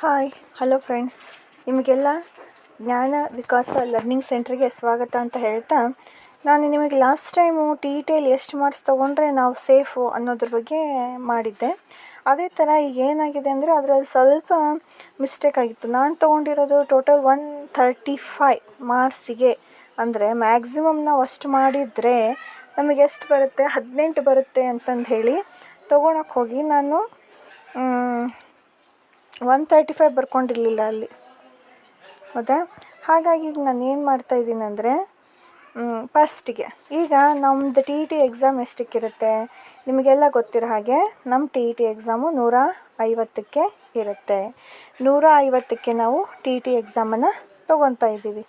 Hi hello friends ನಿಮಗೆಲ್ಲ ಜ್ಞಾನ ವಿಕಾಸ ಲರ್ನಿಂಗ್ ಸೆಂಟ್ರಿಗೆ ಸ್ವಾಗತ ಅಂತ ಹೇಳ್ತಾ, ನಾನು ನಿಮಗೆ ಲಾಸ್ಟ್ ಟೈಮು ಟಿ ಟಿಯಲ್ಲಿ ಎಷ್ಟು ಮಾರ್ಕ್ಸ್ ತೊಗೊಂಡ್ರೆ ನಾವು ಸೇಫು ಅನ್ನೋದ್ರ ಬಗ್ಗೆ ಮಾಡಿದ್ದೆ. ಅದೇ ಥರ ಈಗ ಏನಾಗಿದೆ ಅಂದರೆ ಅದರಲ್ಲಿ ಸ್ವಲ್ಪ ಮಿಸ್ಟೇಕ್ ಆಗಿತ್ತು. ನಾನು ತೊಗೊಂಡಿರೋದು ಟೋಟಲ್ ಒನ್ ಥರ್ಟಿ ಫೈವ್ ಮಾರ್ಕ್ಸಿಗೆ ಅಂದರೆ ಮ್ಯಾಕ್ಸಿಮಮ್ ನಾವು ಅಷ್ಟು ಮಾಡಿದರೆ ನಮಗೆ ಎಷ್ಟು ಬರುತ್ತೆ? ಹದಿನೆಂಟು ಬರುತ್ತೆ ಅಂತಂದು ಹೇಳಿ ತೊಗೊಳಕ್ಕೆ ಹೋಗಿ ನಾನು ಒನ್ ತರ್ಟಿ ಫೈವ್ ಬರ್ಕೊಂಡಿರಲಿಲ್ಲ ಅಲ್ಲಿ. ಹೌದಾ? ಹಾಗಾಗಿ ಈಗ ನಾನು ಏನು ಮಾಡ್ತಾಯಿದ್ದೀನಿ ಅಂದರೆ ಫಸ್ಟಿಗೆ ಈಗ ನಮ್ಮದು ಟಿ ಇ ಟಿ ಎಕ್ಸಾಮ್ ಎಷ್ಟಕ್ಕಿರುತ್ತೆ? ನಿಮಗೆಲ್ಲ ಗೊತ್ತಿರೋ ಹಾಗೆ ನಮ್ಮ ಟಿ ಇ ಟಿ ಎಕ್ಸಾಮು ನೂರ ಐವತ್ತಕ್ಕೆ ಇರುತ್ತೆ. ನೂರ ಐವತ್ತಕ್ಕೆ ನಾವು ಟಿ ಇ ಟಿ ಎಕ್ಸಾಮನ್ನು ತೊಗೊತಾ ಇದ್ದೀವಿ.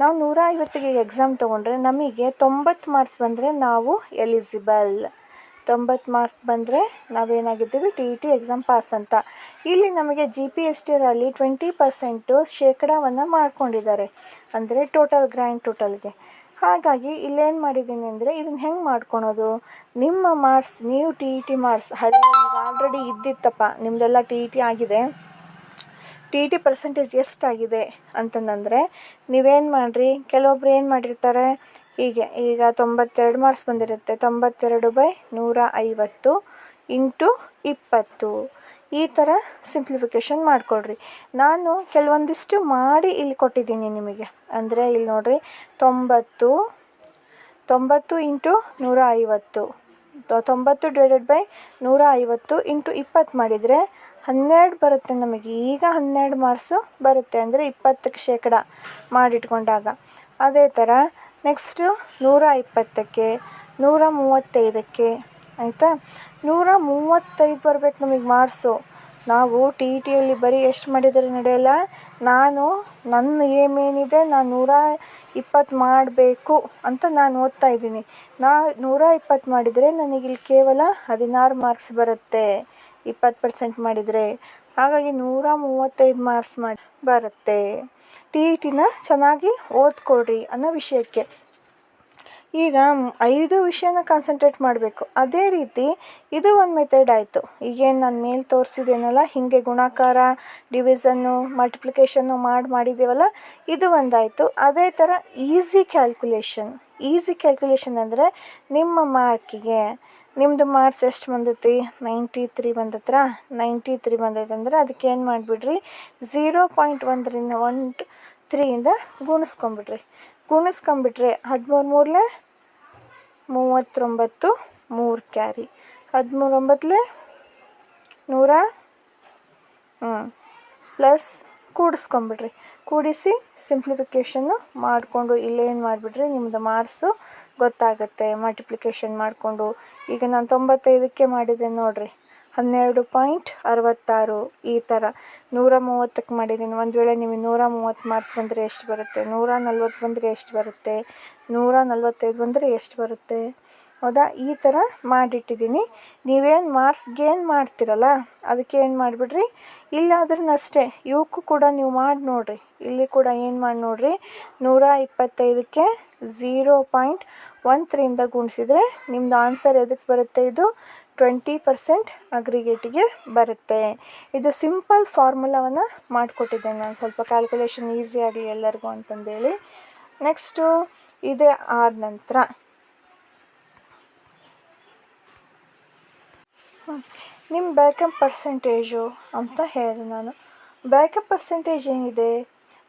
ನಾವು ನೂರ ಐವತ್ತಿಗೆ ಎಕ್ಸಾಮ್ ತೊಗೊಂಡ್ರೆ ನಮಗೆ ತೊಂಬತ್ತು ಮಾರ್ಕ್ಸ್ ಬಂದರೆ ನಾವು ಎಲಿಜಿಬಲ್ ತೊಂಬತ್ತು ಮಾರ್ಕ್ ಬಂದರೆ ನಾವೇನಾಗಿದ್ದೀವಿ T E T exam pass ಅಂತ. ಇಲ್ಲಿ ನಮಗೆ ಜಿ ಪಿ ಎಸ್ ಟಿರಲ್ಲಿ ಟ್ವೆಂಟಿ ಪರ್ಸೆಂಟು ಶೇಕಡಾವನ್ನು ಮಾಡ್ಕೊಂಡಿದ್ದಾರೆ. ಅಂದರೆ ಟೋಟಲ್ ಗ್ರ್ಯಾಂಡ್ ಟೋಟಲ್ಗೆ ಹಾಗಾಗಿ ಇಲ್ಲೇನು ಮಾಡಿದ್ದೀನಿ ಅಂದರೆ ಇದನ್ನು ಹೆಂಗೆ ಮಾಡ್ಕೊಳೋದು? ನಿಮ್ಮ ಮಾರ್ಕ್ಸ್, ನೀವು ಟಿ ಇ ಟಿ ಮಾರ್ಕ್ಸ್ ಹಳೆ ಆಲ್ರೆಡಿ ಇದ್ದಿತ್ತಪ್ಪ. ನಿಮ್ಮದೆಲ್ಲ ಟಿ ಇ ಟಿ ಆಗಿದೆ. ಟಿ ಇ ಟಿ ಪರ್ಸೆಂಟೇಜ್ ಎಷ್ಟಾಗಿದೆ ಅಂತಂದರೆ ನೀವೇನು ಮಾಡಿರಿ? ಕೆಲವೊಬ್ರು ಏನು ಮಾಡಿರ್ತಾರೆ? ಹೀಗೆ, ಈಗ ತೊಂಬತ್ತೆರಡು ಮಾರ್ಕ್ಸ್ ಬಂದಿರುತ್ತೆ. ತೊಂಬತ್ತೆರಡು ಬೈ ನೂರ ಐವತ್ತು ಇಂಟು ಇಪ್ಪತ್ತು. ಈ ಥರ ಸಿಂಪ್ಲಿಫಿಕೇಷನ್ ಮಾಡಿಕೊಡ್ರಿ ನಾನು ಕೆಲವೊಂದಿಷ್ಟು ಮಾಡಿ ಇಲ್ಲಿ ಕೊಟ್ಟಿದ್ದೀನಿ ನಿಮಗೆ. ಅಂದರೆ ಇಲ್ಲಿ ನೋಡಿರಿ, ತೊಂಬತ್ತು ತೊಂಬತ್ತು ಇಂಟು ನೂರ ಐವತ್ತು ತೊಂಬತ್ತು ಡಿವೈಡೆಡ್ ಬೈ ನೂರ ಐವತ್ತು ಇಂಟು ಇಪ್ಪತ್ತು ಮಾಡಿದರೆ ಹನ್ನೆರಡು ಬರುತ್ತೆ ನಮಗೆ. ಈಗ ಹನ್ನೆರಡು ಮಾರ್ಕ್ಸು ಬರುತ್ತೆ. ಅಂದರೆ ಇಪ್ಪತ್ತಕ್ಕೆ ಶೇಕಡ ಮಾಡಿಟ್ಕೊಂಡಾಗ. ಅದೇ ಥರ ನೆಕ್ಸ್ಟು ನೂರ ಇಪ್ಪತ್ತಕ್ಕೆ, ನೂರ ಮೂವತ್ತೈದಕ್ಕೆ, ಆಯಿತಾ? ನೂರ ಮೂವತ್ತೈದು ಬರ್ಬೇಕು ನಮಗೆ ಮಾರ್ಕ್ಸು ನಾವು ಟಿ ಇ ಟಿಯಲ್ಲಿ ಬರೀ ಎಷ್ಟು ಮಾಡಿದರೆ ನಡೆಯಲ್ಲ? ನಾನು, ನನ್ನ ಏಮ್ ಏನಿದೆ, ನಾನು ನೂರ ಇಪ್ಪತ್ತು ಮಾಡಬೇಕು ಅಂತ ನಾನು ಓದ್ತಾ ಇದ್ದೀನಿ. ನಾ, ನೂರ ಇಪ್ಪತ್ತು ಮಾಡಿದರೆ ನನಗಿಲ್ಲಿ ಕೇವಲ ಹದಿನಾರು ಮಾರ್ಕ್ಸ್ ಬರುತ್ತೆ, ಇಪ್ಪತ್ತು ಪರ್ಸೆಂಟ್ ಮಾಡಿದರೆ. ಹಾಗಾಗಿ ನೂರ ಮೂವತ್ತೈದು ಮಾರ್ಕ್ಸ್ ಮಾಡಿ ಬರುತ್ತೆ. ಟಿ ಇ ಟಿನ ಚೆನ್ನಾಗಿ ಓದ್ಕೊಳ್ರಿ ಅನ್ನೋ ವಿಷಯಕ್ಕೆ. ಈಗ ಐದು ವಿಷಯನ ಕಾನ್ಸಂಟ್ರೇಟ್ ಮಾಡಬೇಕು. ಅದೇ ರೀತಿ ಇದು ಒಂದು ಮೆಥಡ್ ಆಯಿತು. ಈಗೇನು ನಾನು ಮೇಲೆ ತೋರಿಸಿದ್ದೇನಲ್ಲ ಹೀಗೆ ಗುಣಾಕಾರ ಡಿವಿಸನ್ನು ಮಲ್ಟಿಪ್ಲಿಕೇಶನ್ನು ಮಾಡಿ ಮಾಡಿದ್ದೇವಲ್ಲ ಇದು ಒಂದಾಯಿತು. ಅದೇ ಥರ ಈಸಿ ಕ್ಯಾಲ್ಕುಲೇಷನ್ ಈಸಿ ಕ್ಯಾಲ್ಕುಲೇಷನ್ ಅಂದರೆ ನಿಮ್ಮ ಮಾರ್ಕಿಗೆ ನಿಮ್ಮದು ಮಾರ್ಕ್ಸ್ ಎಷ್ಟು ಬಂದೈತಿ? ನೈಂಟಿ ತ್ರೀ ಬಂದತ್ರ? ನೈಂಟಿ ತ್ರೀ ಬಂದೈತೆ ಅಂದರೆ ಅದಕ್ಕೆ ಏನು ಮಾಡಿಬಿಡ್ರಿ? ಝೀರೋ ಪಾಯಿಂಟ್ ಒಂದರಿಂದ ಒನ್ ತ್ರೀಯಿಂದ ಗುಣಿಸ್ಕೊಂಬಿಡ್ರಿ ಗುಣಿಸ್ಕೊಂಬಿಟ್ರೆ ಹದಿಮೂರು ಮೂರಲೆ ಮೂವತ್ತೊಂಬತ್ತು ಮೂರು ಕ್ಯಾರಿ. ಹದಿಮೂರೊಂಬತ್ತಲೆ ನೂರ ಹ್ಞೂ ಪ್ಲಸ್ ಕೂಡಿಸ್ಕೊಂಬಿಡ್ರಿ ಕೂಡಿಸಿ ಸಿಂಪ್ಲಿಫಿಕೇಷನ್ನು ಮಾಡಿಕೊಂಡು ಇಲ್ಲೇನು ಮಾಡಿಬಿಡ್ರಿ ನಿಮ್ಮದು ಮಾರ್ಕ್ಸು ಗೊತ್ತಾಗುತ್ತೆ, ಮಲ್ಟಿಪ್ಲಿಕೇಷನ್ ಮಾಡಿಕೊಂಡು. ಈಗ ನಾನು ತೊಂಬತ್ತೈದಕ್ಕೆ ಮಾಡಿದ್ದೆ ನೋಡಿರಿ. ಹನ್ನೆರಡು ಪಾಯಿಂಟ್ ಅರವತ್ತಾರು. ಈ ಥರ ನೂರ ಮೂವತ್ತಕ್ಕೆ ಮಾಡಿದ್ದೀನಿ. ಒಂದು ವೇಳೆ ನಿಮಗೆ ನೂರ ಮೂವತ್ತು ಮಾರ್ಕ್ಸ್ ಬಂದರೆ ಎಷ್ಟು ಬರುತ್ತೆ? ನೂರ ನಲ್ವತ್ತು ಬಂದರೆ ಎಷ್ಟು ಬರುತ್ತೆ? ನೂರ ನಲ್ವತ್ತೈದು ಬಂದರೆ ಎಷ್ಟು ಬರುತ್ತೆ? ಹೌದಾ? ಈ ಥರ ಮಾಡಿಟ್ಟಿದ್ದೀನಿ. ನೀವೇನು ಮಾರ್ಕ್ಸ್ ಗೇನ್ ಮಾಡ್ತೀರಲ್ಲ, ಅದಕ್ಕೆ ಏನು ಮಾಡಿಬಿಡ್ರಿ? ಇಲ್ಲಾದ್ರೂ ಅಷ್ಟೇ ಇವಕ್ಕೂ ಕೂಡ ನೀವು ಮಾಡಿ ನೋಡಿರಿ. ಇಲ್ಲಿ ಕೂಡ ಏನು ಮಾಡಿ ನೋಡಿರಿ? ನೂರ ಇಪ್ಪತ್ತೈದಕ್ಕೆ ಝೀರೋ ಪಾಯಿಂಟ್ ಒನ್ ತ್ರೀಯಿಂದ ಗುಣಿಸಿದರೆ ನಿಮ್ಮದು ಆನ್ಸರ್ ಎದಕ್ಕೆ ಬರುತ್ತೆ ಇದು? ಟ್ವೆಂಟಿ ಪರ್ಸೆಂಟ್ ಅಗ್ರಿಗೇಟಿಗೆ ಬರುತ್ತೆ. ಇದು ಸಿಂಪಲ್ ಫಾರ್ಮುಲಾವನ್ನು ಮಾಡಿಕೊಟ್ಟಿದ್ದೇನೆ ನಾನು. ಸ್ವಲ್ಪ ಕ್ಯಾಲ್ಕುಲೇಷನ್ ಈಸಿ ಆಗಲಿ ಎಲ್ಲರಿಗೂ ಅಂತಂದೇಳಿ. ನೆಕ್ಸ್ಟು ಇದೇ ಆದ ನಂತರ. ನಿಮ್ಮ ಬ್ಯಾಕಪ್ ಪರ್ಸೆಂಟೇಜು ಅಂತ ಹೇಳಿದೆ ನಾನು. ಬ್ಯಾಕಪ್ ಪರ್ಸೆಂಟೇಜ್ ಏನಿದೆ?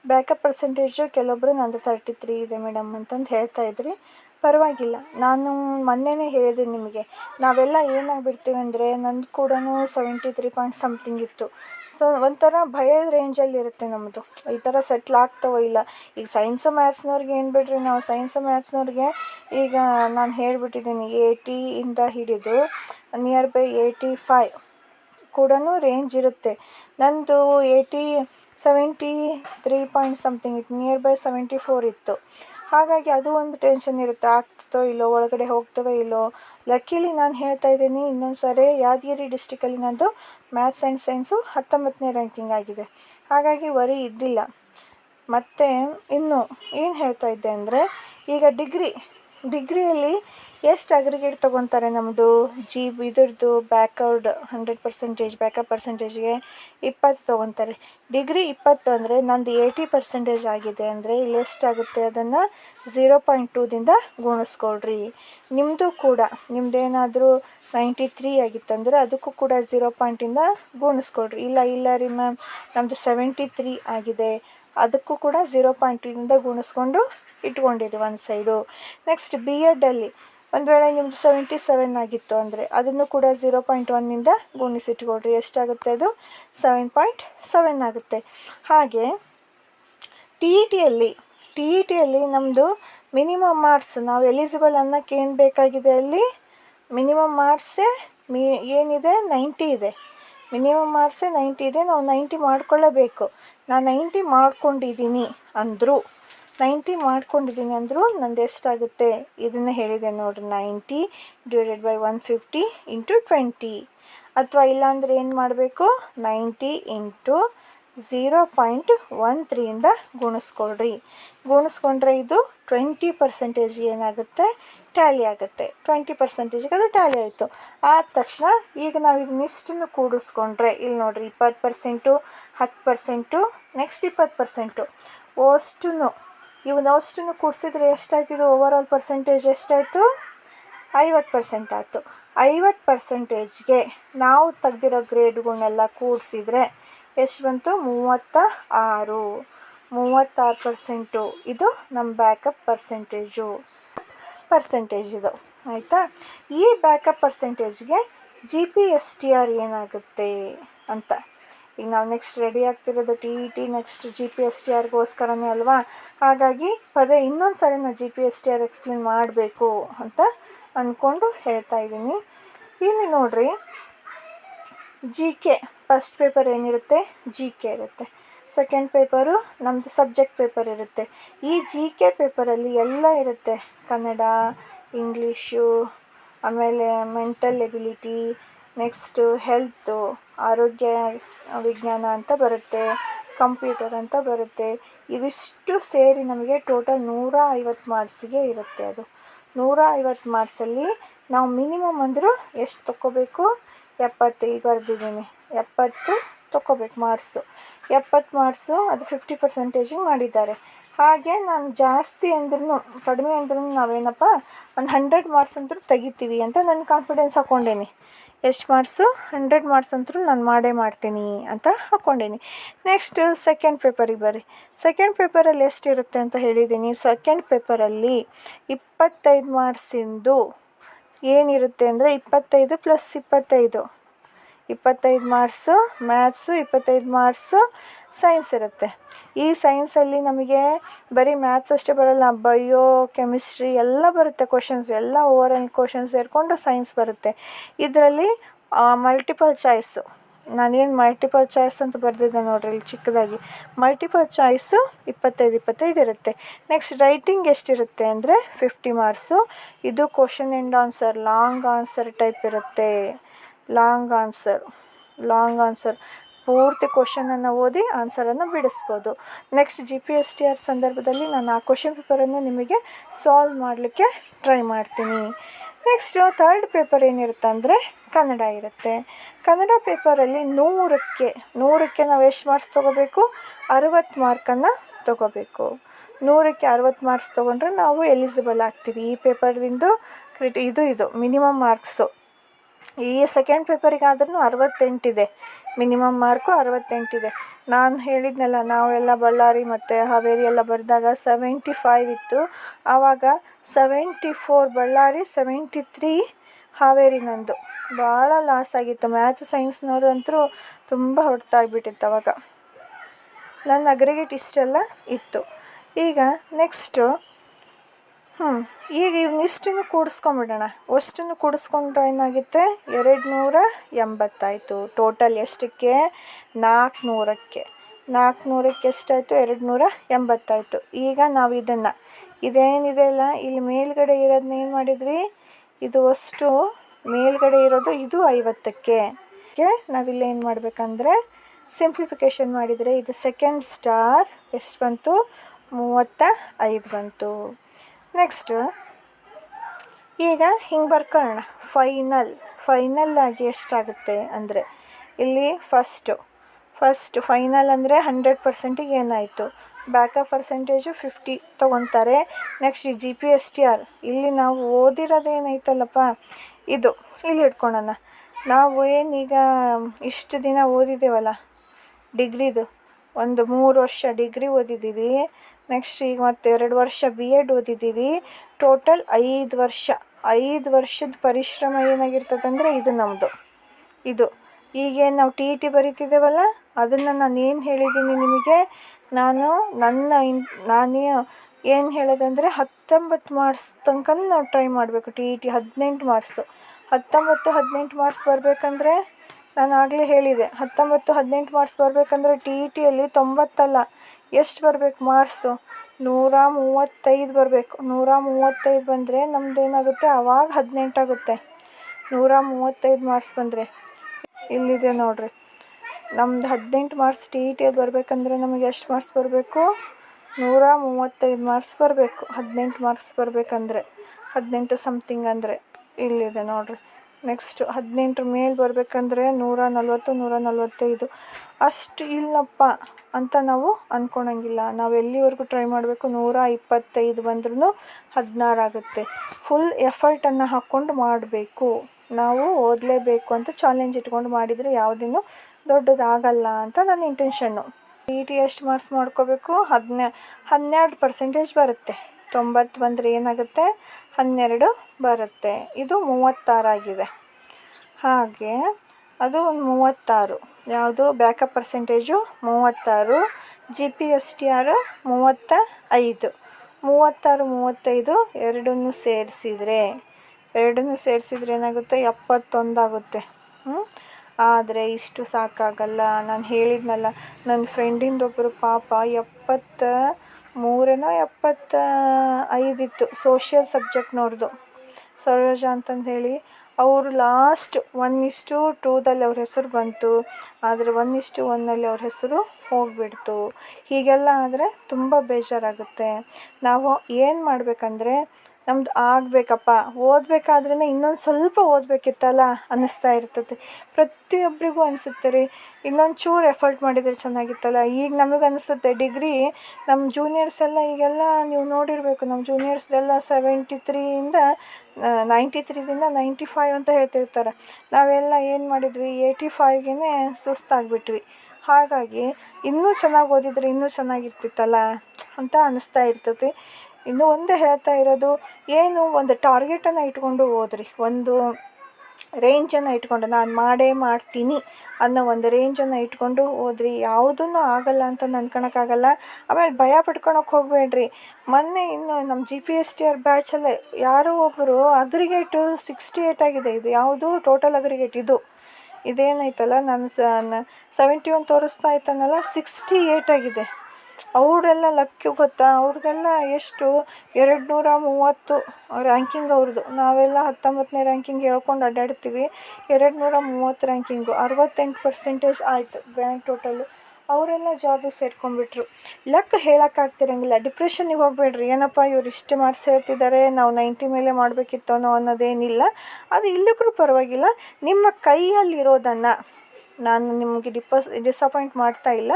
ಬ್ಯಾಕಪ್ ಪರ್ಸೆಂಟೇಜು ಕೆಲವೊಬ್ಬರು ನಂದು ತರ್ಟಿ ತ್ರೀ ಇದೆ ಮೇಡಮ್ ಅಂತಂದು ಹೇಳ್ತಾಯಿದ್ರಿ ಪರವಾಗಿಲ್ಲ. ನಾನು ಮೊನ್ನೆನೇ ಹೇಳಿದೆ ನಿಮಗೆ. ನಾವೆಲ್ಲ ಏನಾಗ್ಬಿಡ್ತೀವಿ ಅಂದರೆ ನಂದು ಕೂಡ ಸೆವೆಂಟಿ ತ್ರೀ ಪಾಯಿಂಟ್ ಸಮ್ಥಿಂಗ್ ಇತ್ತು. ಸೊ ಒಂಥರ ಭಯದ ರೇಂಜಲ್ಲಿ ಇರುತ್ತೆ ನಮ್ಮದು ಈ ಥರ ಸೆಟ್ಲ್ ಆಗ್ತವೋ ಇಲ್ಲ. ಈಗ ಸೈನ್ಸ್ ಮ್ಯಾಥ್ಸ್ನವ್ರಿಗೆ ಏನು ಬಿಡ್ರಿ ನಾವು? ಸೈನ್ಸ್ ಮ್ಯಾಥ್ಸ್ನವ್ರಿಗೆ ಈಗ ನಾನು ಹೇಳಿಬಿಟ್ಟಿದ್ದೀನಿ ಇಂದ ಹಿಡಿದು ನಿಯರ್ ಬೈ ಏಯ್ಟಿ ಫೈವ್ ಕೂಡ ರೇಂಜ್ ಇರುತ್ತೆ. ನಂದು eighty seventy three point something ಇತ್ತು. ನಿಯರ್ ಬೈ ಸೆವೆಂಟಿ ಫೋರ್ ಇತ್ತು. ಹಾಗಾಗಿ ಅದು ಒಂದು ಟೆನ್ಷನ್ ಇರುತ್ತೆ, ಆಗ್ತದೋ ಇಲ್ಲೋ, ಒಳಗಡೆ ಹೋಗ್ತವೋ ಇಲ್ಲೋ. ಲಕ್ಕಿಲಿ ನಾನು ಹೇಳ್ತಾ ಇದ್ದೀನಿ ಇನ್ನೊಂದು ಸಾರಿ ಯಾದಗಿರಿ ಡಿಸ್ಟಿಕಲ್ಲಿ ನಂದು ಮ್ಯಾಥ್ಸ್ ಆ್ಯಂಡ್ ಸೈನ್ಸು ಹತ್ತೊಂಬತ್ತನೇ ರ್ಯಾಂಕಿಂಗ್ ಆಗಿದೆ. ಹಾಗಾಗಿ ವರಿ ಇದ್ದಿಲ್ಲ. ಮತ್ತು ಇನ್ನು ಏನು ಹೇಳ್ತಾ ಇದ್ದೆ ಅಂದರೆ, ಈಗ ಡಿಗ್ರಿ ಡಿಗ್ರಿಯಲ್ಲಿ ಎಷ್ಟು ಅಗ್ರಿಗೇಟ್ ತೊಗೊತಾರೆ ನಮ್ಮದು ಜಿ ಇದ್ರದ್ದು ಬ್ಯಾಕೌಡ್ ಹಂಡ್ರೆಡ್ ಪರ್ಸೆಂಟೇಜ್ ಬ್ಯಾಕಪ್ ಪರ್ಸೆಂಟೇಜ್ಗೆ ಇಪ್ಪತ್ತು ತೊಗೊತಾರೆ. ಡಿಗ್ರಿ ಇಪ್ಪತ್ತು ಅಂದರೆ ನಂದು ಏಯ್ಟಿ ಪರ್ಸೆಂಟೇಜ್ ಆಗಿದೆ ಅಂದರೆ ಇಲ್ಲಿ ಎಷ್ಟಾಗುತ್ತೆ ಅದನ್ನು ಝೀರೋ ಪಾಯಿಂಟ್ ಟೂದಿಂದ ಗುಣಿಸ್ಕೊಳ್ರಿ. ನಿಮ್ಮದು ಕೂಡ ನಿಮ್ಮದೇನಾದರೂ ನೈಂಟಿ ತ್ರೀ ಆಗಿತ್ತಂದರೆ ಅದಕ್ಕೂ ಕೂಡ ಝೀರೋ ಪಾಯಿಂಟಿಂದ ಗುಣಿಸ್ಕೊಳ್ರಿ. ಇಲ್ಲ ಇಲ್ಲ ರೀ ಮ್ಯಾಮ್ ನಮ್ಮದು ಸೆವೆಂಟಿ ತ್ರೀ ಆಗಿದೆ. ಅದಕ್ಕೂ ಕೂಡ ಝೀರೋ ಪಾಯಿಂಟಿಂದ ಗುಣಿಸ್ಕೊಂಡು ಇಟ್ಕೊಂಡಿರಿ ಒಂದು ಸೈಡು ನೆಕ್ಸ್ಟ್ ಬಿ ಎಡ್ಡಲ್ಲಿ ಒಂದು ವೇಳೆ ನಿಮ್ಮದು ಸೆವೆಂಟಿ ಸೆವೆನ್ ಆಗಿತ್ತು ಅಂದರೆ ಅದನ್ನು ಕೂಡ ಝೀರೋ ಪಾಯಿಂಟ್ ಒನ್ನಿಂದ ಗುಣಿಸಿಟ್ಕೊಳ್ರಿ. ಎಷ್ಟಾಗುತ್ತೆ ಅದು? ಸೆವೆನ್ ಪಾಯಿಂಟ್ ಸೆವೆನ್ ಆಗುತ್ತೆ. ಹಾಗೆ ಟಿ ಇ ಟಿಯಲ್ಲಿ ಟಿ ಇ ಟಿಯಲ್ಲಿ ನಮ್ಮದು ಮಿನಿಮಮ್ ಮಾರ್ಕ್ಸ್ ನಾವು ಎಲಿಜಿಬಲ್ ಅನ್ನೋಕ್ಕೆ ಏನು ಬೇಕಾಗಿದೆ ಅಲ್ಲಿ? ಮಿನಿಮಮ್ ಮಾರ್ಕ್ಸೇ ಮಿ, ಏನಿದೆ? ನೈಂಟಿ ಇದೆ. ಮಿನಿಮಮ್ ಮಾರ್ಕ್ಸೇ ನೈಂಟಿ ಇದೆ. ನಾವು ನೈಂಟಿ ಮಾಡ್ಕೊಳ್ಳೇಬೇಕು. ನಾನು ನೈಂಟಿ ಮಾಡ್ಕೊಂಡಿದ್ದೀನಿ ಅಂದರು. ನೈಂಟಿ ಮಾಡ್ಕೊಂಡಿದ್ದೀನಿ ಅಂದರೂ ನಂದು ಎಷ್ಟಾಗುತ್ತೆ? ಇದನ್ನು ಹೇಳಿದೆ ನೋಡಿರಿ, ninety divided by one fifty into twenty. ಅಥವಾ ಇಲ್ಲಾಂದರೆ ಏನು ಮಾಡಬೇಕು? Ninety into zero point one ತ್ರೀಯಿಂದ ಗುಣಿಸ್ಕೊಳ್ರಿ. ಗುಣಿಸ್ಕೊಂಡ್ರೆ ಇದು ಟ್ವೆಂಟಿ ಪರ್ಸೆಂಟೇಜ್ ಏನಾಗುತ್ತೆ? ಟ್ಯಾಲಿ ಆಗುತ್ತೆ. ಟ್ವೆಂಟಿ ಪರ್ಸೆಂಟೇಜ್ಗೆ ಅದು ಟ್ಯಾಲಿ ಆಯಿತು. ಆದ ತಕ್ಷಣ ಈಗ ನಾವು ಇದನ್ನಿಷ್ಟನ್ನು ಕೂಡಿಸ್ಕೊಂಡ್ರೆ, ಇಲ್ಲಿ ನೋಡಿರಿ ಇಪ್ಪತ್ತು ಪರ್ಸೆಂಟು, ಹತ್ತು ಪರ್ಸೆಂಟು, ನೆಕ್ಸ್ಟ್ ಇಪ್ಪತ್ತು ಪರ್ಸೆಂಟು. ಅಷ್ಟು ಇವನ್ನ ಅಷ್ಟನ್ನು ಕೂಡಿಸಿದ್ರೆ ಎಷ್ಟಾಯ್ತಿದು? ಓವರ್ ಆಲ್ ಪರ್ಸೆಂಟೇಜ್ ಎಷ್ಟಾಯಿತು? ಐವತ್ತು ಪರ್ಸೆಂಟ್ ಆಯಿತು. ಐವತ್ತು ಪರ್ಸೆಂಟೇಜ್ಗೆ ನಾವು ತೆಗ್ದಿರೋ ಗ್ರೇಡ್ಗಳನ್ನೆಲ್ಲ ಕೂಡಿಸಿದ್ರೆ ಎಷ್ಟು ಬಂತು? ಮೂವತ್ತ ಆರು ಮೂವತ್ತಾರು ಪರ್ಸೆಂಟು ಇದು ನಮ್ಮ ಬ್ಯಾಕಪ್ ಪರ್ಸೆಂಟೇಜು ಪರ್ಸೆಂಟೇಜ್ ಇದು. ಆಯಿತಾ? ಈ backup ಪರ್ಸೆಂಟೇಜ್ಗೆ G P S T R ಏನಾಗುತ್ತೆ ಅಂತ. ಈಗ ನಾವು ನೆಕ್ಸ್ಟ್ ರೆಡಿ ಆಗ್ತಿರೋದು T E T next G P S T ಆರ್ಗೋಸ್ಕರನೇ ಅಲ್ವಾ? ಹಾಗಾಗಿ ಪದೇ ಇನ್ನೊಂದು ಸಾರಿ ನಾನು G P S T R explain ಮಾಡಬೇಕು ಅಂತ ಅಂದ್ಕೊಂಡು ಹೇಳ್ತಾ ಇದ್ದೀನಿ. ಇಲ್ಲಿ ನೋಡಿರಿ ಜಿ ಕೆ ಫಸ್ಟ್ ಪೇಪರ್ ಏನಿರುತ್ತೆ? ಜಿ ಕೆ ಇರುತ್ತೆ. ಸೆಕೆಂಡ್ ಪೇಪರು ನಮ್ಮದು ಸಬ್ಜೆಕ್ಟ್ ಪೇಪರ್ ಇರುತ್ತೆ. ಈ ಜಿ ಕೆ ಪೇಪರಲ್ಲಿ ಎಲ್ಲ ಇರುತ್ತೆ. ಕನ್ನಡ ಇಂಗ್ಲೀಷು ಆಮೇಲೆ ಮೆಂಟಲ್ ಎಬಿಲಿಟಿ ನೆಕ್ಸ್ಟು ಹೆಲ್ತು ಆರೋಗ್ಯ ವಿಜ್ಞಾನ ಅಂತ ಬರುತ್ತೆ, ಕಂಪ್ಯೂಟರ್ ಅಂತ ಬರುತ್ತೆ. ಇವಿಷ್ಟು ಸೇರಿ ನಮಗೆ ಟೋಟಲ್ ನೂರ ಐವತ್ತು ಮಾರ್ಕ್ಸಿಗೆ ಇರುತ್ತೆ ಅದು. ನೂರ ಐವತ್ತು ಮಾರ್ಕ್ಸಲ್ಲಿ ನಾವು ಮಿನಿಮಮ್ ಅಂದರೂ ಎಷ್ಟು ತೊಗೋಬೇಕು ಎಪ್ಪತ್ತೈದು ಬರೆದಿದ್ದೀನಿ. ಎಪ್ಪತ್ತು ತೊಗೋಬೇಕು ಮಾರ್ಕ್ಸು ಎಪ್ಪತ್ತು ಮಾರ್ಕ್ಸು ಅದು ಫಿಫ್ಟಿ ಪರ್ಸೆಂಟೇಜಿಗೆ ಮಾಡಿದ್ದಾರೆ. ಹಾಗೆ ನಾನು ಜಾಸ್ತಿ ಅಂದ್ರೂ ಕಡಿಮೆ ಅಂದ್ರೂ ನಾವೇನಪ್ಪ, ಒಂದು ಹಂಡ್ರೆಡ್ ಮಾರ್ಕ್ಸ್ ಅಂದರೂ ತೆಗಿತೀವಿ ಅಂತ ನನ್ನ ಕಾನ್ಫಿಡೆನ್ಸ್ ಹಾಕ್ಕೊಂಡೇನಿ ಎಷ್ಟು ಮಾರ್ಕ್ಸು? ಹಂಡ್ರೆಡ್ ಮಾರ್ಕ್ಸ್ ಅಂತೂ ನಾನು ಮಾಡೇ ಮಾಡ್ತೀನಿ ಅಂತ ಹಾಕ್ಕೊಂಡೀನಿ. ನೆಕ್ಸ್ಟ್ ಸೆಕೆಂಡ್ ಪೇಪರಿಗೆ ಬರ್ರಿ. ಸೆಕೆಂಡ್ ಪೇಪರಲ್ಲಿ ಎಷ್ಟಿರುತ್ತೆ ಅಂತ ಹೇಳಿದ್ದೀನಿ ಸೆಕೆಂಡ್ ಪೇಪರಲ್ಲಿ ಇಪ್ಪತ್ತೈದು ಮಾರ್ಕ್ಸಿಂದು ಏನಿರುತ್ತೆ ಅಂದರೆ ಇಪ್ಪತ್ತೈದು ಪ್ಲಸ್ ಇಪ್ಪತ್ತೈದು. ಇಪ್ಪತ್ತೈದು ಮಾರ್ಕ್ಸು ಮ್ಯಾಥ್ಸು ಇಪ್ಪತ್ತೈದು ಮಾರ್ಕ್ಸು ಸೈನ್ಸ್ ಇರುತ್ತೆ. ಈ ಸೈನ್ಸಲ್ಲಿ ನಮಗೆ ಬರೀ ಮ್ಯಾಥ್ಸ್ ಅಷ್ಟೇ ಬರೋಲ್ಲ ಬಯೋ ಕೆಮಿಸ್ಟ್ರಿ ಎಲ್ಲ ಬರುತ್ತೆ ಕ್ವಶನ್ಸ್ ಎಲ್ಲ ಓವರ್ ಆಲ್ ಕ್ವಶನ್ಸ್ ಸೇರಿಕೊಂಡು ಸೈನ್ಸ್ ಬರುತ್ತೆ. ಇದರಲ್ಲಿ ಮಲ್ಟಿಪಲ್ ಚಾಯ್ಸು ನಾನೇನು ಮಲ್ಟಿಪಲ್ ಚಾಯ್ಸ್ ಅಂತ ಬರೆದಿದ್ದೆ ನೋಡ್ರಿ ಇಲ್ಲಿ ಚಿಕ್ಕದಾಗಿ. ಮಲ್ಟಿಪಲ್ ಚಾಯ್ಸು ಇಪ್ಪತ್ತೈದು ಇಪ್ಪತ್ತೈದು ಇರುತ್ತೆ. ನೆಕ್ಸ್ಟ್ ರೈಟಿಂಗ್ ಎಷ್ಟಿರುತ್ತೆ ಅಂದರೆ ಫಿಫ್ಟಿ ಮಾರ್ಕ್ಸು ಇದು question and answer long answer type ಇರುತ್ತೆ. ಲಾಂಗ್ ಆನ್ಸರ್ ಲಾಂಗ್ ಆನ್ಸರ್ ಪೂರ್ತಿ ಕ್ವಶನನ್ನು ಓದಿ ಆನ್ಸರನ್ನು ಬಿಡಿಸ್ಬೋದು. Next G P S T R ಸಂದರ್ಭದಲ್ಲಿ ನಾನು ಆ ಕ್ವಶನ್ ಪೇಪರನ್ನು ನಿಮಗೆ ಸಾಲ್ವ್ ಮಾಡಲಿಕ್ಕೆ ಟ್ರೈ ಮಾಡ್ತೀನಿ. ನೆಕ್ಸ್ಟು ಥರ್ಡ್ ಪೇಪರ್ ಏನಿರುತ್ತೆ ಅಂದರೆ ಕನ್ನಡ ಇರುತ್ತೆ. ಕನ್ನಡ ಪೇಪರಲ್ಲಿ ನೂರಕ್ಕೆ ನೂರಕ್ಕೆ ನಾವು ಎಷ್ಟು ಮಾರ್ಕ್ಸ್ ತೊಗೋಬೇಕು? ಅರವತ್ತು ಮಾರ್ಕನ್ನು ತೊಗೋಬೇಕು. ನೂರಕ್ಕೆ ಅರವತ್ತು ಮಾರ್ಕ್ಸ್ ತೊಗೊಂಡ್ರೆ ನಾವು ಎಲಿಜಿಬಲ್ ಆಗ್ತೀವಿ. ಈ ಪೇಪರ್ದಿಂದು ಕ್ರಿಟಿ ಇದು ಇದು ಮಿನಿಮಮ್ ಮಾರ್ಕ್ಸು ಈ ಸೆಕೆಂಡ್ ಪೇಪರಿಗಾದ್ರೂ ಅರವತ್ತೆಂಟಿದೆ ಮಿನಿಮಮ್ ಮಾರ್ಕು ಅರವತ್ತೆಂಟಿದೆ. ನಾನು ಹೇಳಿದ್ನಲ್ಲ, ನಾವೆಲ್ಲ ಬಳ್ಳಾರಿ ಮತ್ತು ಹಾವೇರಿ ಎಲ್ಲ ಬರೆದಾಗ ಸೆವೆಂಟಿ ಫೈವ್ ಇತ್ತು. ಆವಾಗ seventy four Bellary, seventy three Haveri ನಂದು. ಭಾಳ ಲಾಸ್ ಆಗಿತ್ತು. ಮ್ಯಾಥ್ಸ್ ಸೈನ್ಸ್ನವರು ಅಂತೂ ತುಂಬ ಹೊಡ್ತಾಗ್ಬಿಟ್ಟಿತ್ತು ಅವಾಗ. ನನ್ನ ಅಗ್ರಿಗೇಟ್ ಇಷ್ಟೆಲ್ಲ ಇತ್ತು. ಈಗ ನೆಕ್ಸ್ಟು ಹ್ಞೂ ಈಗ ಇವನ್ನಿಷ್ಟನ್ನು ಕೂಡಿಸ್ಕೊಂಬಿಡೋಣ. ಅಷ್ಟನ್ನು ಕೂಡಿಸ್ಕೊಂಡ್ರೆ ಏನಾಗುತ್ತೆ ಎರಡು ನೂರ ಎಂಬತ್ತಾಯಿತು. ಟೋಟಲ್ ಎಷ್ಟಕ್ಕೆ? ನಾಲ್ಕುನೂರಕ್ಕೆ ನಾಲ್ಕುನೂರಕ್ಕೆ ಎಷ್ಟಾಯಿತು? ಎರಡು ನೂರ ಎಂಬತ್ತಾಯಿತು. ಈಗ ನಾವು ಇದನ್ನು. ಇದೇನಿದೆ ಅಲ್ಲ, ಇಲ್ಲಿ ಮೇಲ್ಗಡೆ ಇರೋದನ್ನ ಏನು ಮಾಡಿದ್ವಿ? ಇದು ಅಷ್ಟು ಮೇಲ್ಗಡೆ ಇರೋದು ಇದು ಐವತ್ತಕ್ಕೆ. ನಾವಿಲ್ಲಿ ಏನು ಮಾಡಬೇಕಂದ್ರೆ ಸಿಂಪ್ಲಿಫಿಕೇಷನ್ ಮಾಡಿದರೆ ಇದು ಸೆಕೆಂಡ್ ಸ್ಟಾರ್ ಎಷ್ಟು ಬಂತು? ಮೂವತ್ತ ಐದು ಬಂತು. ನೆಕ್ಸ್ಟ್, ಈಗ ಹಿಂಗೆ ಬರ್ಕೊಳ್ಳೋಣ. ಫೈನಲ್. ಫೈನಲ್ ಆಗಿ ಎಷ್ಟಾಗುತ್ತೆ ಅಂದರೆ, ಇಲ್ಲಿ ಫಸ್ಟು ಫಸ್ಟ್ ಫೈನಲ್ ಅಂದರೆ ಹಂಡ್ರೆಡ್ ಪರ್ಸೆಂಟಿಗೆ ಏನಾಯಿತು? Backup percentage fifty ತೊಗೊತಾರೆ. Next G P S T R ಇಲ್ಲಿ ನಾವು ಓದಿರೋದೇನೈತಲ್ಲಪ್ಪ ಇದು. ಇಲ್ಲಿ ಇಟ್ಕೊಳ್ಳೋಣ. ನಾವು ಏನೀಗ ಇಷ್ಟು ದಿನ ಓದಿದ್ದೇವಲ್ಲ? ಡಿಗ್ರಿದು. ಒಂದು ಮೂರು ವರ್ಷ ಡಿಗ್ರಿ ಓದಿದ್ದೀವಿ. ನೆಕ್ಸ್ಟ್ ಈಗ ಮತ್ತೆ ಎರಡು ವರ್ಷ ಬಿ ಎಡ್ ಓದಿದ್ದೀವಿ. ಟೋಟಲ್ ಐದು ವರ್ಷ, ಐದು ವರ್ಷದ ಪರಿಶ್ರಮ ಏನಾಗಿರ್ತದಂದರೆ ಇದು ನಮ್ಮದು ಇದು. ಈಗೇನು ನಾವು ಟಿ ಇ ಟಿ ಬರಿತಿದ್ದೇವಲ್ಲ, ಅದನ್ನು ನಾನು ಏನು ಹೇಳಿದ್ದೀನಿ ನಿಮಗೆ? ನಾನು ನನ್ನ ಇನ್, ನಾನು ಏನು ಹೇಳೋದಂದರೆ ಹತ್ತೊಂಬತ್ತು ಮಾರ್ಕ್ಸ್ ತನಕ ನಾವು ಟ್ರೈ ಮಾಡಬೇಕು ಟಿ ಇ ಟಿ ಹದಿನೆಂಟು ಮಾರ್ಕ್ಸು. ಹತ್ತೊಂಬತ್ತು ಹದಿನೆಂಟು ಮಾರ್ಕ್ಸ್ ಬರಬೇಕಂದ್ರೆ ನಾನು ಆಗಲೇ ಹೇಳಿದೆ, ಹತ್ತೊಂಬತ್ತು, ಹದಿನೆಂಟು ಮಾರ್ಕ್ಸ್ ಬರಬೇಕಂದ್ರೆ ಟಿ ಇ ಟಿಯಲ್ಲಿ ತೊಂಬತ್ತಲ್ಲ, ಎಷ್ಟು ಬರಬೇಕು ಮಾರ್ಕ್ಸು ನೂರ ಮೂವತ್ತೈದು ಬರಬೇಕು. ನೂರ ಮೂವತ್ತೈದು ಬಂದರೆ ನಮ್ದು ಏನಾಗುತ್ತೆ? ಆವಾಗ ಹದಿನೆಂಟಾಗುತ್ತೆ ನೂರ ಮೂವತ್ತೈದು ಮಾರ್ಕ್ಸ್ ಬಂದರೆ. ಇಲ್ಲಿದೆ ನೋಡಿರಿ. ನಮ್ದು ಹದಿನೆಂಟು ಮಾರ್ಕ್ಸ್ ಟಿ ಇ ಟಿಯಲ್ಲಿ ಬರಬೇಕಂದ್ರೆ ನಮಗೆ ಎಷ್ಟು ಮಾರ್ಕ್ಸ್ ಬರಬೇಕು? ನೂರ ಮೂವತ್ತೈದು ಮಾರ್ಕ್ಸ್ ಬರಬೇಕು. ಹದಿನೆಂಟು ಮಾರ್ಕ್ಸ್ ಬರಬೇಕಂದ್ರೆ, ಹದಿನೆಂಟು ಸಮ್ಥಿಂಗ್ ಅಂದರೆ ಇಲ್ಲಿದೆ ನೋಡಿರಿ. ನೆಕ್ಸ್ಟ್ ಹದಿನೆಂಟ್ರ ಮೇಲೆ ಬರಬೇಕಂದ್ರೆ ನೂರ ನಲ್ವತ್ತು, ನೂರ ನಲ್ವತ್ತೈದು. ಅಷ್ಟು ಇಲ್ಲಪ್ಪ ಅಂತ ನಾವು ಅಂದ್ಕೊಳಂಗಿಲ್ಲ ನಾವು ಎಲ್ಲಿವರೆಗೂ ಟ್ರೈ ಮಾಡಬೇಕು? ನೂರ ಇಪ್ಪತ್ತೈದು ಬಂದ್ರೂ ಹದಿನಾರು ಆಗುತ್ತೆ. ಫುಲ್ ಎಫರ್ಟನ್ನು ಹಾಕ್ಕೊಂಡು ಮಾಡಬೇಕು. ನಾವು ಓದಲೇಬೇಕು ಅಂತ ಚಾಲೆಂಜ್ ಇಟ್ಕೊಂಡು ಮಾಡಿದರೆ ಯಾವುದೂ ದೊಡ್ಡದಾಗಲ್ಲ ಅಂತ ನನ್ನ ಇಂಟೆನ್ಷನ್ನು ಟಿ ಟಿ ಎಷ್ಟು ಮಾರ್ಕ್ಸ್ ಮಾಡ್ಕೋಬೇಕು. ಹದಿನ, ಹನ್ನೆರಡು ಪರ್ಸೆಂಟೇಜ್ ಬರುತ್ತೆ. ತೊಂಬತ್ತು ಬಂದರೆ ಏನಾಗುತ್ತೆ? ಹನ್ನೆರಡು ಬರುತ್ತೆ. ಇದು ಮೂವತ್ತಾರಾಗಿದೆ ಹಾಗೆ, ಅದು ಒಂದು ಮೂವತ್ತಾರು. ಯಾವುದು? ಬ್ಯಾಕಪ್ ಪರ್ಸೆಂಟೇಜು ಮೂವತ್ತಾರು G P S T R ಮೂವತ್ತ ಐದು ಮೂವತ್ತಾರು, ಮೂವತ್ತೈದು ಎರಡನ್ನೂ ಸೇರಿಸಿದರೆ, ಎರಡನ್ನೂ ಸೇರಿಸಿದ್ರೆ ಏನಾಗುತ್ತೆ? ಎಪ್ಪತ್ತೊಂದಾಗುತ್ತೆ ಹ್ಞೂ ಆದರೆ ಇಷ್ಟು ಸಾಕಾಗಲ್ಲ. ನಾನು ಹೇಳಿದ್ನಲ್ಲ ನನ್ನ ಫ್ರೆಂಡಿಂದೊಬ್ಬರು ಪಾಪ ಎಪ್ಪತ್ತ ಮೂರೇನೋ ಎಪ್ಪತ್ತ ಐದಿತ್ತು ಸೋಷಿಯಲ್ ಸಬ್ಜೆಕ್ಟ್ ನೋಡ್ದು. ಸರೋಜ ಅಂತಂದು ಹೇಳಿ ಅವರು ಲಾಸ್ಟ್ ಒನ್ ಇಷ್ಟು ಟೂದಲ್ಲಿ ಅವ್ರ ಹೆಸರು ಬಂತು. ಆದರೆ ಒನ್ ಇಷ್ಟು ಒನ್ನಲ್ಲಿ ಅವ್ರ ಹೆಸರು ಹೋಗಿಬಿಡ್ತು. ಹೀಗೆಲ್ಲ ಆದರೆ ತುಂಬ ಬೇಜಾರಾಗುತ್ತೆ. ನಾವು ಏನು ಮಾಡಬೇಕಂದ್ರೆ ನಮ್ದು ಆಗಬೇಕಪ್ಪ. ಓದಬೇಕಾದ್ರೇ ಇನ್ನೊಂದು ಸ್ವಲ್ಪ ಓದಬೇಕಿತ್ತಲ್ಲ ಅನ್ನಿಸ್ತಾ ಇರ್ತದೆ. ಪ್ರತಿಯೊಬ್ಬರಿಗೂ ಅನಿಸುತ್ತೆ ರೀ ಇನ್ನೊಂದು ಚೂರು ಎಫರ್ಟ್ ಮಾಡಿದರೆ ಚೆನ್ನಾಗಿತ್ತಲ್ಲ. ಈಗ ನಮಗೆ ಅನಿಸುತ್ತೆ ಡಿಗ್ರಿ ನಮ್ಮ ಜೂನಿಯರ್ಸ್ ಎಲ್ಲ ಈಗೆಲ್ಲ ನೀವು ನೋಡಿರಬೇಕು ನಮ್ಮ ಜೂನಿಯರ್ಸ್ದೆಲ್ಲ ಸೆವೆಂಟಿ ತ್ರೀಯಿಂದ ನೈಂಟಿ ತ್ರೀದಿಂದ ನೈಂಟಿ ಫೈವ್ ಅಂತ ಹೇಳ್ತಿರ್ತಾರೆ. ನಾವೆಲ್ಲ ಏನು ಮಾಡಿದ್ವಿ ಏಯ್ಟಿ ಫೈವ್ಗೆ ಸುಸ್ತಾಗಿಬಿಟ್ವಿ. ಹಾಗಾಗಿ ಇನ್ನೂ ಚೆನ್ನಾಗಿ ಓದಿದರೆ ಇನ್ನೂ ಚೆನ್ನಾಗಿರ್ತಿತ್ತಲ್ಲ ಅಂತ ಅನ್ನಿಸ್ತಾ ಇರ್ತೈತಿ ಇನ್ನು ಒಂದೇ ಹೇಳ್ತಾ ಇರೋದು, ಏನು ಒಂದು ಟಾರ್ಗೆಟನ್ನು ಇಟ್ಕೊಂಡು ಓದಿರಿ ಒಂದು ರೇಂಜನ್ನು ಇಟ್ಕೊಂಡು ನಾನು ಮಾಡೇ ಮಾಡ್ತೀನಿ ಅನ್ನೋ ಒಂದು ರೇಂಜನ್ನು ಇಟ್ಕೊಂಡು ಹೋದ್ರಿ ಯಾವುದೂ ಆಗಲ್ಲ ಅಂತ ಅಂದ್ಕೊಳಕ್ಕಾಗಲ್ಲ ಆಮೇಲೆ ಭಯ ಪಡ್ಕೊಳಕ್ಕೆ ಹೋಗಬೇಡ್ರಿ. ಮೊನ್ನೆ ಇನ್ನು ನಮ್ಮ G P S T R ಬ್ಯಾಚಲ್ಲೇ ಯಾರೋ ಒಬ್ಬರು ಅಗ್ರಿಗೇಟು ಸಿಕ್ಸ್ಟಿ ಏಯ್ಟ್ ಆಗಿದೆ, ಇದು ಯಾವುದು ಟೋಟಲ್ ಅಗ್ರಿಗೇಟ್ ಇದು. ಇದೇನೈತಲ್ಲ ನಾನು ಸೆವೆಂಟಿ ಒನ್ ತೋರಿಸ್ತಾ ಇತ್ತನಲ್ಲ ಸಿಕ್ಸ್ಟಿ ಏಯ್ಟ್ ಆಗಿದೆ. ಅವರೆಲ್ಲ ಲಕ್ಕಿ ಗೊತ್ತಾ? ಅವ್ರದ್ದೆಲ್ಲ ಎಷ್ಟು? ಎರಡು ನೂರ ಮೂವತ್ತು ರ್ಯಾಂಕಿಂಗ್ ಅವ್ರದ್ದು. ನಾವೆಲ್ಲ ಹತ್ತೊಂಬತ್ತನೇ ರ್ಯಾಂಕಿಂಗ್ ಹೇಳ್ಕೊಂಡು ಅಡ್ಡಾಡ್ತೀವಿ. ಎರಡು ನೂರ ಮೂವತ್ತು ರ್ಯಾಂಕಿಂಗು ಅರವತ್ತೆಂಟು ಪರ್ಸೆಂಟೇಜ್ ಆಯಿತು ಬ್ಯಾಂಕ್ ಟೋಟಲು ಅವರೆಲ್ಲ ಜಾಬಿಗೆ ಸೇರ್ಕೊಂಡ್ಬಿಟ್ರು. ಲಕ್ ಹೇಳೋಕ್ಕಾಗ್ತಿರಂಗಿಲ್ಲ ಡಿಪ್ರೆಷನ್ನಿಗೆ ಹೋಗಬೇಡ್ರಿ. ಏನಪ್ಪ ಇವ್ರು ಇಷ್ಟು ಮಾರ್ಕ್ಸ್ ಹೇಳ್ತಿದ್ದಾರೆ? ನಾವು ನೈಂಟಿ ಮೇಲೆ ಮಾಡಬೇಕಿತ್ತು ಅನ್ನೋ ಅನ್ನೋದೇನಿಲ್ಲ. ಅದು ಇಲ್ಲಕ್ಕೂ ಪರವಾಗಿಲ್ಲ. ನಿಮ್ಮ ಕೈಯಲ್ಲಿರೋದನ್ನು ನಾನು ನಿಮಗೆ ಡಿಪಸ್, ಡಿಸಪಾಯಿಂಟ್ ಮಾಡ್ತಾ ಇಲ್ಲ.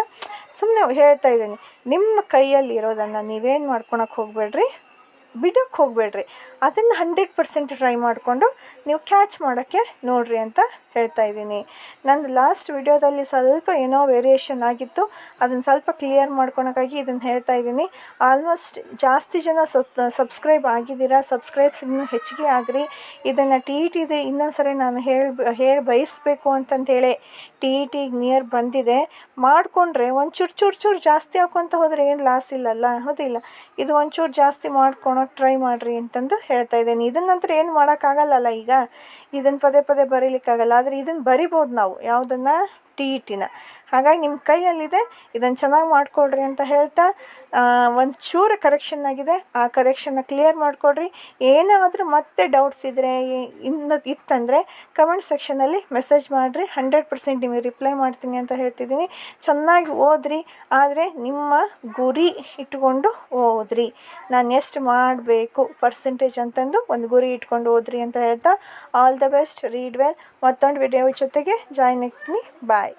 ಸುಮ್ಮನೆ ಹೇಳ್ತಾ ಇದ್ದೀನಿ. ನಿಮ್ಮ ಕೈಯಲ್ಲಿ ಇರೋದನ್ನು ನೀವೇನು ಮಾಡ್ಕೊಳಕ್ಕೆ ಹೋಗಬೇಡ್ರಿ? ಬಿಡೋಕ್ಕೆ ಹೋಗಬೇಡ್ರಿ. ಅದನ್ನು ಹಂಡ್ರೆಡ್ ಪರ್ಸೆಂಟ್ ಟ್ರೈ ಮಾಡಿಕೊಂಡು ನೀವು ಕ್ಯಾಚ್ ಮಾಡೋಕ್ಕೆ ನೋಡಿರಿ ಅಂತ ಹೇಳ್ತಾ ಇದ್ದೀನಿ. ನಂದು ಲಾಸ್ಟ್ ವಿಡಿಯೋದಲ್ಲಿ ಸ್ವಲ್ಪ ಏನೋ ವೇರಿಯೇಷನ್ ಆಗಿತ್ತು. ಅದನ್ನು ಸ್ವಲ್ಪ ಕ್ಲಿಯರ್ ಮಾಡ್ಕೊಳಕ್ಕಾಗಿ ಇದನ್ನು ಹೇಳ್ತಾ ಇದ್ದೀನಿ. ಆಲ್ಮೋಸ್ಟ್ ಜಾಸ್ತಿ ಜನ ಸಬ್ ಸಬ್ಸ್ಕ್ರೈಬ್ ಆಗಿದ್ದೀರಾ? ಸಬ್ಸ್ಕ್ರೈಬ್ಸ್ ಇನ್ನೂ ಹೆಚ್ಚಿಗೆ ಆಗಿರಿ. ಇದನ್ನು ಟಿ ಇ ಟಿದು ಇನ್ನೊಂದು ಸರಿ ನಾನು ಹೇಳಿ ಹೇಳಿ ಬಯಸಬೇಕು ಅಂತಂತೇಳಿ ಟಿ ಇ ಟಿಗೆ ನಿಯರ್ ಬಂದಿದೆ. ಮಾಡಿಕೊಂಡ್ರೆ ಒಂದು ಚೂರು ಚೂರು ಜಾಸ್ತಿ ಹಾಕ್ಕೊತ ಹೋದರೆ ಏನು ಲಾಸ್ ಇಲ್ಲಲ್ಲ? ಹೌದಿಲ್ಲ. ಇದು ಒಂಚೂರು ಜಾಸ್ತಿ ಮಾಡ್ಕೊಳಕ್ಕೆ ಟ್ರೈ ಮಾಡಿರಿ ಅಂತಂದು ಹೇಳ್ತಾ ಇದ್ದೀನಿ. ಇದನ್ನಂತರ ಏನು ಮಾಡೋಕ್ಕಾಗಲ್ಲಲ್ಲ ಈಗ? ಇದನ್ನು ಪದೇ ಪದೇ ಬರೀಲಿಕ್ಕಾಗಲ್ಲ. ಆದರೆ ಇದನ್ನು ಬರಿಬೋದು ನಾವು. ಯಾವುದನ್ನು? ಟಿ ಇ ಟಿನ ಹಾಗಾಗಿ ನಿಮ್ಮ ಕೈಯಲ್ಲಿದೆ, ಇದನ್ನು ಚೆನ್ನಾಗಿ ಮಾಡಿಕೊಡ್ರಿ ಅಂತ ಹೇಳ್ತಾ ಒಂದು ಚೂರು ಕರೆಕ್ಷನ್ ಆಗಿದೆ. ಆ ಕರೆಕ್ಷನ್ನ ಕ್ಲಿಯರ್ ಮಾಡಿಕೊಡ್ರಿ ಏನಾದರೂ ಮತ್ತೆ ಡೌಟ್ಸ್ ಇದ್ದರೆ ಇನ್ನು ಇತ್ತಂದರೆ ಕಮೆಂಟ್ ಸೆಕ್ಷನಲ್ಲಿ ಮೆಸೇಜ್ ಮಾಡಿರಿ. ಹಂಡ್ರೆಡ್ ಪರ್ಸೆಂಟ್ ನಿಮಗೆ ರಿಪ್ಲೈ ಮಾಡ್ತೀನಿ ಅಂತ ಹೇಳ್ತಿದ್ದೀನಿ. ಚೆನ್ನಾಗಿ ಓದ್ರಿ. ಆದರೆ ನಿಮ್ಮ ಗುರಿ ಇಟ್ಕೊಂಡು ಓದ್ರಿ. ನಾನು ಎಷ್ಟು ಮಾಡಬೇಕು ಪರ್ಸೆಂಟೇಜ್ ಅಂತಂದು ಒಂದು ಗುರಿ ಇಟ್ಕೊಂಡು ಓದ್ರಿ ಅಂತ ಹೇಳ್ತಾ. All the best read well ಮತ್ತೊಂದು ವಿಡಿಯೋ ಜೊತೆಗೆ ಜಾಯ್ನ್ ಆಗ್ತೀನಿ ಬಾಯ್